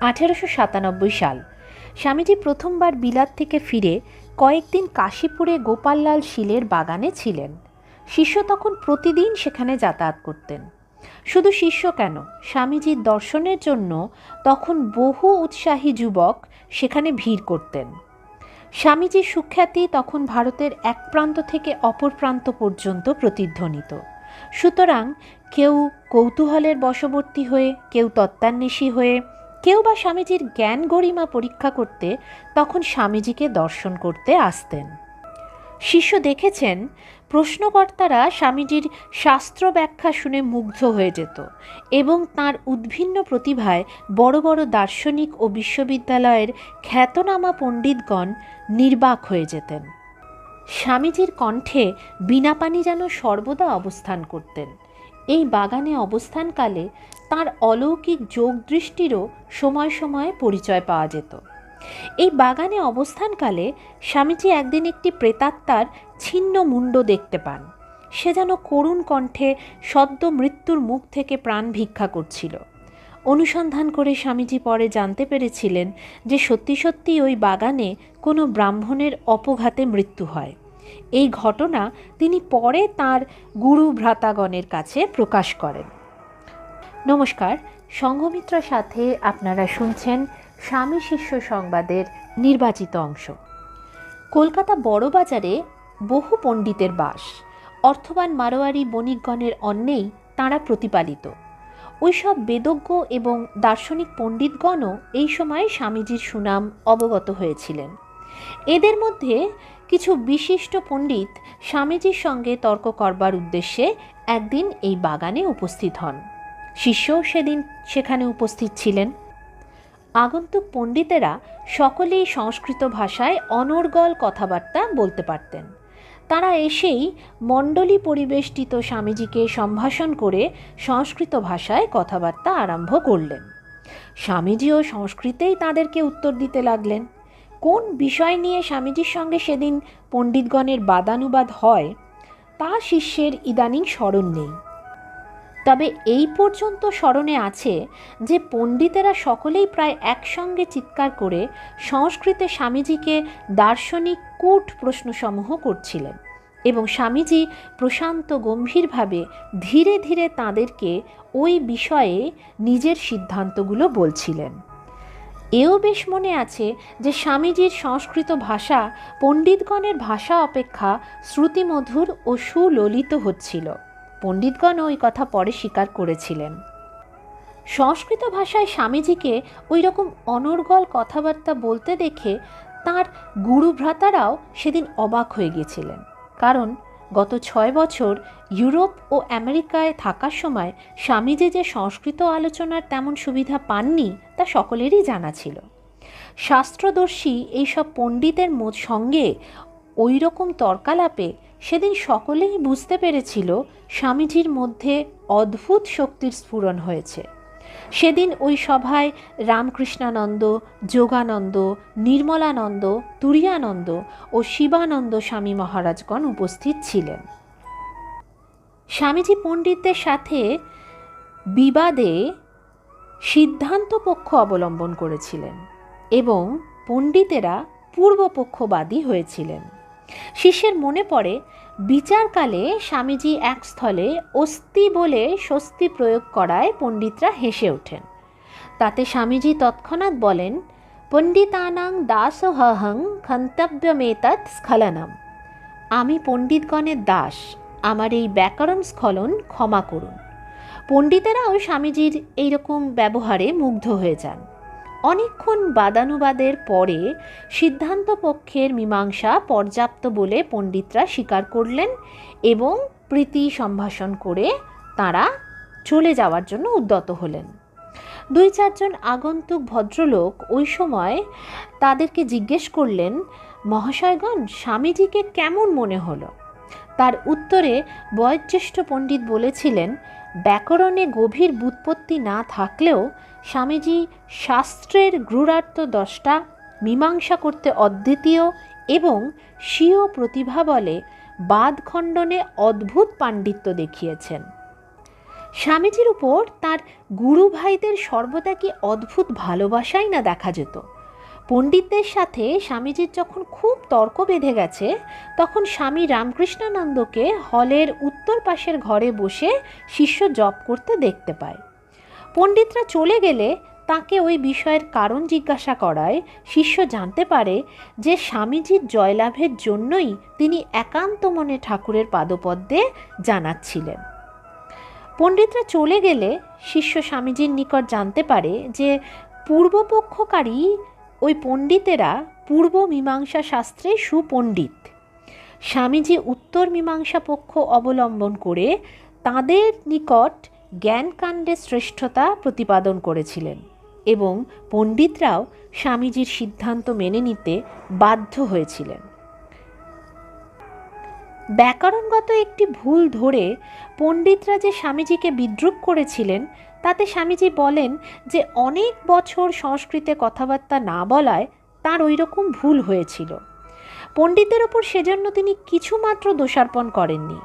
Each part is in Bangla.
আঠেরোশো সাতানব্বই সাল। স্বামীজি প্রথমবার বিলাত থেকে ফিরে কয়েকদিন কাশীপুরে গোপাললাল শিলের বাগানে ছিলেন। শিষ্য তখন প্রতিদিন সেখানে যাতায়াত করতেন। শুধু শিষ্য কেন, স্বামীজির দর্শনের জন্য তখন বহু উৎসাহী যুবক সেখানে ভিড় করতেন। স্বামীজির সুখ্যাতি তখন ভারতের এক প্রান্ত থেকে অপর প্রান্ত পর্যন্ত প্রতিধ্বনিত। সুতরাং কেউ কৌতূহলের বশবর্তী হয়ে, কেউ তত্ত্বান্বেষী হয়ে কেউ বা স্বামীজির জ্ঞান গরিমা পরীক্ষা করতে তখন স্বামীজিকে দর্শন করতে আসতেন। শিষ্য দেখেছেন, প্রশ্নকর্তারা স্বামীজির শাস্ত্র ব্যাখ্যা শুনে মুগ্ধ হয়ে যেত এবং তার উদ্ভিন্ন প্রতিভায় বড় বড় দার্শনিক ও বিশ্ববিদ্যালয়ের খ্যাতনামা পণ্ডিতগণ নির্বাক হয়ে যেতেন। স্বামীজির কণ্ঠে বীণাপানি যেন সর্বদা অবস্থান করতেন। এই বাগানে অবস্থানকালে তার অলৌকিক যোগদৃষ্টিরও সময় সময়ে পরিচয় পাওয়া যেত। এই বাগানে অবস্থানকালে স্বামীজি একদিন একটি প্রেতাত্মার ছিন্ন মুণ্ড দেখতে পান। সে যেন করুণ কণ্ঠে সদ্য মৃত্যুর মুখ থেকে প্রাণ ভিক্ষা করছিল। অনুসন্ধান করে স্বামীজি পরে জানতে পেরেছিলেন যে সত্যি সত্যি ওই বাগানে কোনো ব্রাহ্মণের অপঘাতে মৃত্যু হয়। এই ঘটনা তিনি পরে তার গুরু ভ্রাতাগণের কাছে প্রকাশ করেন। নমস্কার। সংঘমিত্রার সাথে আপনারা শুনছেন স্বামী শিষ্য সংবাদের নির্বাচিত অংশ। কলকাতা বড়বাজারে বহু পণ্ডিতের বাস। অর্থবান মারোয়ারি বণিকগণের অন্নেই তাঁরা প্রতিপালিত। ওইসব বেদজ্ঞ এবং দার্শনিক পণ্ডিতগণও এই সময় স্বামীজির সুনাম অবগত হয়েছিলেন। এদের মধ্যে কিছু বিশিষ্ট পণ্ডিত স্বামীজির সঙ্গে তর্ক করবার উদ্দেশ্যে একদিন এই বাগানে উপস্থিত হন। শিষ্যও সেদিন সেখানে উপস্থিত ছিলেন। আগন্তুক পণ্ডিতেরা সকলেই সংস্কৃত ভাষায় অনর্গল কথাবার্তা বলতে পারতেন। তারা এসেই মণ্ডলী পরিবেষ্টিত স্বামীজিকে সম্ভাষণ করে সংস্কৃত ভাষায় কথাবার্তা আরম্ভ করলেন। স্বামীজিও সংস্কৃতেই তাদেরকে উত্তর দিতে লাগলেন। কোন বিষয় নিয়ে স্বামীজির সঙ্গে সেদিন পণ্ডিতগণের বাদানুবাদ হয়, তা শিষ্যের ইদানিং স্মরণ নেই। তবে এই পর্যন্ত স্মরণে আছে যে পণ্ডিতেরা সকলেই প্রায় একসঙ্গে চিৎকার করে সংস্কৃতে স্বামীজিকে দার্শনিক কূট প্রশ্নসমূহ করছিলেন এবং স্বামীজি প্রশান্ত গম্ভীরভাবে ধীরে ধীরে তাদেরকে ওই বিষয়ে নিজের সিদ্ধান্তগুলো বলছিলেন। এও বেশ মনে আছে যে স্বামীজির সংস্কৃত ভাষা পণ্ডিতগণের ভাষা অপেক্ষা শ্রুতিমধুর ও সুললিত হচ্ছিল। পণ্ডিতগণ ওই কথা পরে স্বীকার করেছিলেন। সংস্কৃত ভাষায় স্বামীজিকে ওই রকম অনর্গল কথাবার্তা বলতে দেখে তার গুরুভ্রাতারাও সেদিন অবাক হয়ে গেছিলেন। কারণ গত ছয় বছর ইউরোপ ও আমেরিকায় থাকার সময় স্বামীজি যে সংস্কৃত আলোচনার তেমন সুবিধা পাননি, তা সকলেরই জানা ছিল। শাস্ত্রদর্শী এইসব পণ্ডিতের সঙ্গে ওই রকম তর্কালাপে সেদিন সকলেই বুঝতে পেরেছিল স্বামীজির মধ্যে অদ্ভুত শক্তির স্ফুরণ হয়েছে। সেদিন ওই সভায় রামকৃষ্ণানন্দ, যোগানন্দ, নির্মলানন্দ, তুরিয়ানন্দ ও শিবানন্দ স্বামী মহারাজগণ উপস্থিত ছিলেন। স্বামীজি পণ্ডিতদের সাথে বিবাদে সিদ্ধান্ত পক্ষ অবলম্বন করেছিলেন এবং পণ্ডিতেরা পূর্বপক্ষবাদী হয়েছিলেন। শিষ্যের মনে পড়ে, বিচারকালে স্বামীজি এক স্থলে অস্থি বলে স্বস্তি প্রয়োগ করায় পণ্ডিতরা হেসে ওঠেন। তাতে স্বামীজি তৎক্ষণাৎ বলেন, পণ্ডিতানাং দাসহং ক্ষন্তব্যমেতৎ স্খলনম। আমি পণ্ডিতগণের দাস, আমার এই ব্যাকরণ স্খলন ক্ষমা করুন। পণ্ডিতেরাও স্বামীজির এইরকম ব্যবহারে মুগ্ধ হয়ে যান। অনেকক্ষণ বাদানুবাদের পরে সিদ্ধান্ত পক্ষের মীমাংসা পর্যাপ্ত বলে পণ্ডিতরা স্বীকার করলেন এবং প্রীতি সম্ভাষণ করে তারা চলে যাওয়ার জন্য উদ্যত হলেন। দুই চারজন আগন্তুক ভদ্রলোক ওই সময় তাদেরকে জিজ্ঞেস করলেন, মহাশয়গণ, স্বামীজিকে কেমন মনে হলো? তার উত্তরে বয়োজ্যেষ্ঠ পণ্ডিত বলেছিলেন, ব্যাকরণে গভীর বুৎপত্তি না থাকলেও স্বামীজি শাস্ত্রের গৃঢ়ার্থ দশটা মীমাংসা করতে অদ্বিতীয় এবং স্বীয় প্রতিভা বলে বাদ খণ্ডনে অদ্ভুত পাণ্ডিত্য দেখিয়েছেন। স্বামীজির উপর তার গুরু ভাইদের সর্বদা কি অদ্ভুত ভালোবাসাই না দেখা যেত? পণ্ডিতদের সাথে স্বামীজির যখন খুব তর্ক বেঁধে গেছে, তখন স্বামী রামকৃষ্ণানন্দকে হলের উত্তর পাশের ঘরে বসে শিষ্য জপ করতে দেখতে পায়। পণ্ডিতরা চলে গেলে তাকে ওই বিষয়ের কারণ জিজ্ঞাসা করায়, শিষ্য জানতে পারে যে স্বামীজির জয়লাভের জন্যই তিনি একান্ত মনে ঠাকুরের পাদপদ্মে জানাচ্ছিলেন। পণ্ডিতরা চলে গেলে শিষ্য স্বামীজির নিকট জানতে পারে যে পূর্বপক্ষকারী ওই পণ্ডিতেরা পূর্ব মীমাংসা শাস্ত্রে সুপণ্ডিত। স্বামীজি উত্তর মীমাংসা পক্ষ অবলম্বন করে তাদের নিকট জ্ঞানকাণ্ডে শ্রেষ্ঠতা প্রতিপাদন করেছিলেন এবং পণ্ডিতরাও স্বামীজির সিদ্ধান্ত মেনে নিতে বাধ্য হয়েছিলেন। ব্যাকরণগত একটি ভুল ধরে পণ্ডিতরা যে স্বামীজিকে বিদ্রুপ করেছিলেন, তাতে স্বামীজি বলেন যে অনেক বছর সংস্কৃতে কথাবার্তা না বলায় তার ওই রকম ভুল হয়েছিল। পণ্ডিতের ওপর সেজন্য তিনি কিছুমাত্র দোষার্পণ করেননি।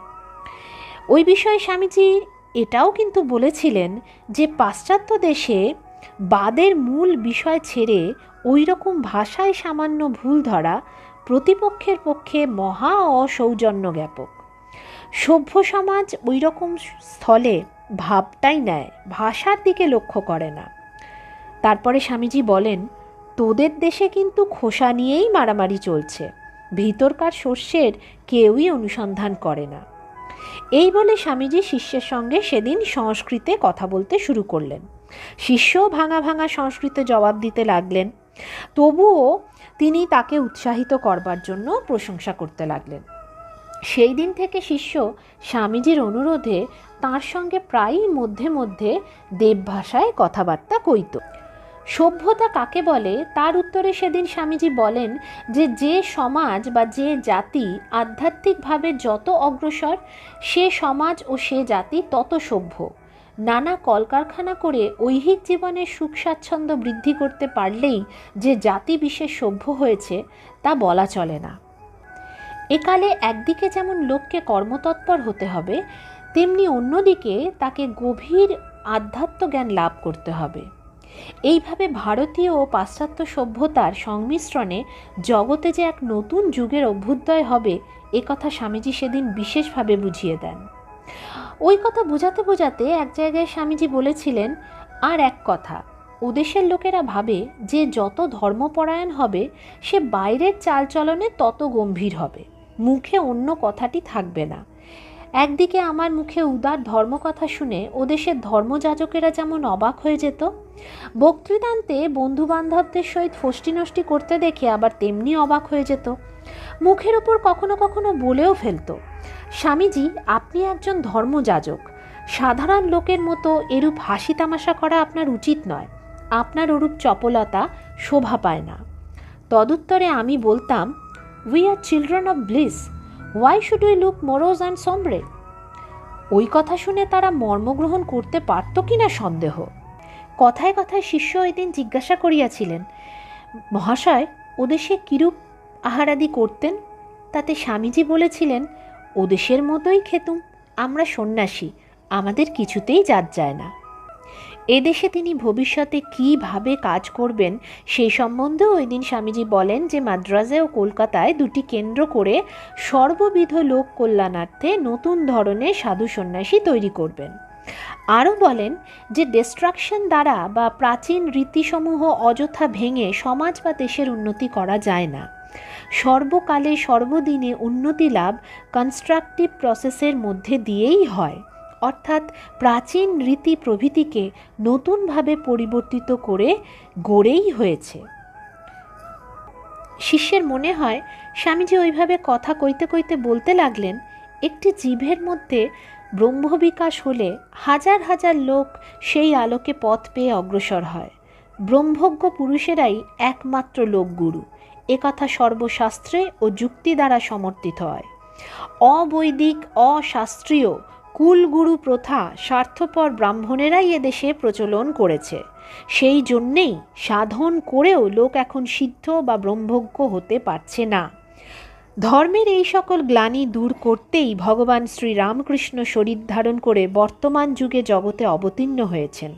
ওই বিষয়ে স্বামীজি এটাও কিন্তু বলেছিলেন যে পাশ্চাত্য দেশে বাদের মূল বিষয় ছেড়ে ওই রকম ভাষায় সামান্য ভুল ধরা প্রতিপক্ষের পক্ষে মহা অসৌজন্য জ্ঞাপক সভ্য সমাজ ওই রকম স্থলে ভাবটাই নেয়, ভাষার দিকে লক্ষ্য করে না। তারপরে স্বামীজি বলেন, তোদের দেশে কিন্তু খোসা নিয়েই মারামারি চলছে, ভিতরকার শস্যের কেউই অনুসন্ধান করে না। এই বলে স্বামীজি শিষ্যের সঙ্গে সেদিন সংস্কৃতে কথা বলতে শুরু করলেন। শিষ্য ভাঙা ভাঙা সংস্কৃতে জবাব দিতে লাগলেন। তবুও তিনি তাকে উৎসাহিত করবার জন্য প্রশংসা করতে লাগলেন। সেই দিন থেকে শিষ্য স্বামীজির অনুরোধে তার সঙ্গে প্রায়ই মধ্যে মধ্যে দেবভাষায় কথাবার্তা কইত। সভ্যতা কাকে বলে? তার উত্তরে সেদিন স্বামীজি বলেন যে যে সমাজ বা যে জাতি আধ্যাত্মিকভাবে যত অগ্রসর, সে সমাজ ও সে জাতি তত সভ্য। নানা কলকারখানা করে ঐহিক জীবনের সুখ স্বাচ্ছন্দ্য বৃদ্ধি করতে পারলেই যে জাতি বিশেষ সভ্য হয়েছে, তা বলা চলে না। একালে একদিকে যেমন লোককে কর্মতৎপর হতে হবে, তেমনি অন্যদিকে তাকে গভীর আধ্যাত্ম জ্ঞান লাভ করতে হবে। এইভাবে ভারতীয় ও পাশ্চাত্য সভ্যতার সংমিশ্রণে জগতে যে এক নতুন যুগের অভ্যুদয় হবে, এ কথা স্বামীজি সেদিন বিশেষভাবে বুঝিয়ে দেন। ওই কথা বোঝাতে বোঝাতে এক জায়গায় স্বামীজি বলেছিলেন, আর এক কথা, ওদেশের লোকেরা ভাবে যে যত ধর্মপরায়ণ হবে, সে বাইরের চালচলনে তত গম্ভীর হবে। মুখে অন্য কথাটি থাকবে না। একদিকে আমার মুখে উদার ধর্মকথা শুনে ওদেশের ধর্মযাজকেরা যেমন অবাক হয়ে যেত, বক্তৃতান্তে বন্ধুবান্ধবদের সহিত ফষ্টি নষ্টি করতে দেখে আবার তেমনি অবাক হয়ে যেত। মুখের ওপর কখনো কখনো বলেও ফেলতো, স্বামীজি, আপনি একজন ধর্মযাজক। সাধারণ লোকের মতো এরূপ হাসি তামাশা করা আপনার উচিত নয়। আপনার ওরূপ চপলতা শোভা পায় না। তদুত্তরে আমি বলতাম we are children of bliss why should we look morose and sombre ওই কথা শুনে তারা মর্মগ্রহণ করতে পারত কি না সন্দেহ। কথায় কথায় শিষ্য ওই দিন জিজ্ঞাসা করিয়াছিলেন, মহাশয় ওদেশে কিরূপ আহারাদি করতেন? তাতে স্বামীজি বলেছিলেন ওদেশের মতোই খেতুম, আমরা সন্ন্যাসী, আমাদের কিছুতেই জাত যায় না। এদেশে তিনি ভবিষ্যতে কীভাবে কাজ করবেন সেই সম্বন্ধেও ওই দিন স্বামীজি বলেন যে মাদ্রাজে ও কলকাতায় দুটি কেন্দ্র করে সর্ববিধ লোক কল্যাণার্থে নতুন ধরনের সাধু সন্ন্যাসী তৈরি করবেন। আরও বলেন যে ডিস্ট্রাকশন দ্বারা বা প্রাচীন রীতিসমূহ অযথা ভেঙে সমাজ বা দেশের উন্নতি করা যায় না। সর্বকালে সর্বদিনে উন্নতি লাভ কনস্ট্রাকটিভ প্রসেসের মধ্যে দিয়েই হয়। অর্থাৎ প্রাচীন রীতি প্রভৃতিকে নতুনভাবে পরিবর্তিত করে গড়েই হয়েছে। শিষ্যের মনে হয়, স্বামীজি ওইভাবে কথা কইতে কইতে বলতে লাগলেন, একটি জীবের মধ্যে ব্রহ্মবিকাশ হলে হাজার হাজার লোক সেই আলোকে পথ পেয়ে অগ্রসর হয়। ব্রহ্মজ্ঞ পুরুষেরাই একমাত্র লোকগুরু একথা সর্বশাস্ত্রে ও যুক্তি দ্বারা সমর্থিত হয়। অবৈদিক, অশাস্ত্রীয় কুলগুরু প্রথা স্বার্থপর ব্রাহ্মণেরাই এদেশে প্রচলন করেছে। সেই জন্যেই সাধন করেও লোক এখন সিদ্ধ বা ব্রহ্মজ্ঞ হতে পারছে না। ধর্মের এই সকল গ্লানি দূর করতেই ভগবান শ্রীরামকৃষ্ণ শরীর ধারণ করে বর্তমান যুগে জগতে অবতীর্ণ হয়েছেন।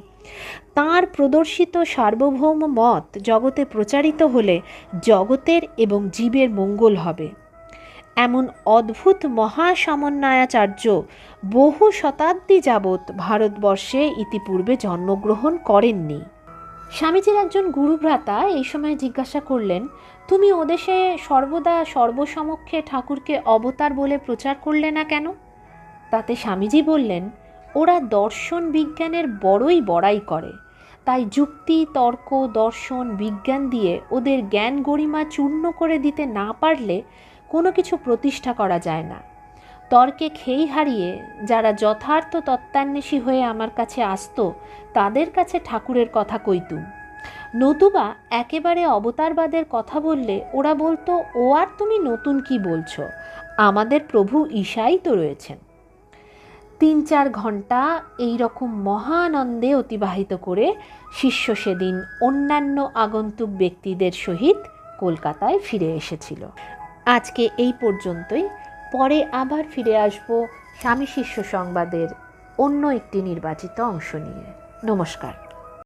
তাঁর প্রদর্শিত সার্বভৌম মত জগতে প্রচারিত হলে জগতের এবং জীবের মঙ্গল হবে। এমন অদ্ভুত মহাসমন্বয়াচার্য বহু শতাব্দী যাবৎ ভারতবর্ষে ইতিপূর্বে জন্মগ্রহণ করেননি। স্বামীজির একজন গুরুভ্রাতা এই সময় জিজ্ঞাসা করলেন, তুমি ওদেশে সর্বদা সর্বসমক্ষে ঠাকুরকে অবতার বলে প্রচার করলে না কেন? তাতে স্বামীজি বললেন, ওরা দর্শন বিজ্ঞানের বড়ই বড়াই করে। তাই যুক্তি, তর্ক, দর্শন, বিজ্ঞান দিয়ে ওদের জ্ঞান গরিমা চূর্ণ করে দিতে না পারলে কোনো কিছু প্রতিষ্ঠা করা যায় না। তর্কে খেই হারিয়ে যারা যথার্থ তত্ত্বান্বেষী হয়ে আমার কাছে আসতো, তাদের কাছে ঠাকুরের কথা কইতুম। নতুবা একেবারে অবতারবাদের কথা বললে ওরা বলতো, ও আর তুমি নতুন কি বলছো? আমাদের প্রভু ঈশাই তো রয়েছেন। তিন চার ঘণ্টা এই রকম মহানন্দে অতিবাহিত করে শিষ্য সেদিন অন্যান্য আগন্তুক ব্যক্তিদের সহিত কলকাতায় ফিরে এসেছিল। আজকে এই পর্যন্তই। পরে আবার ফিরে আসব স্বামী শিষ্য সংবাদের অন্য একটি নির্বাচিত অংশ নিয়ে। নমস্কার।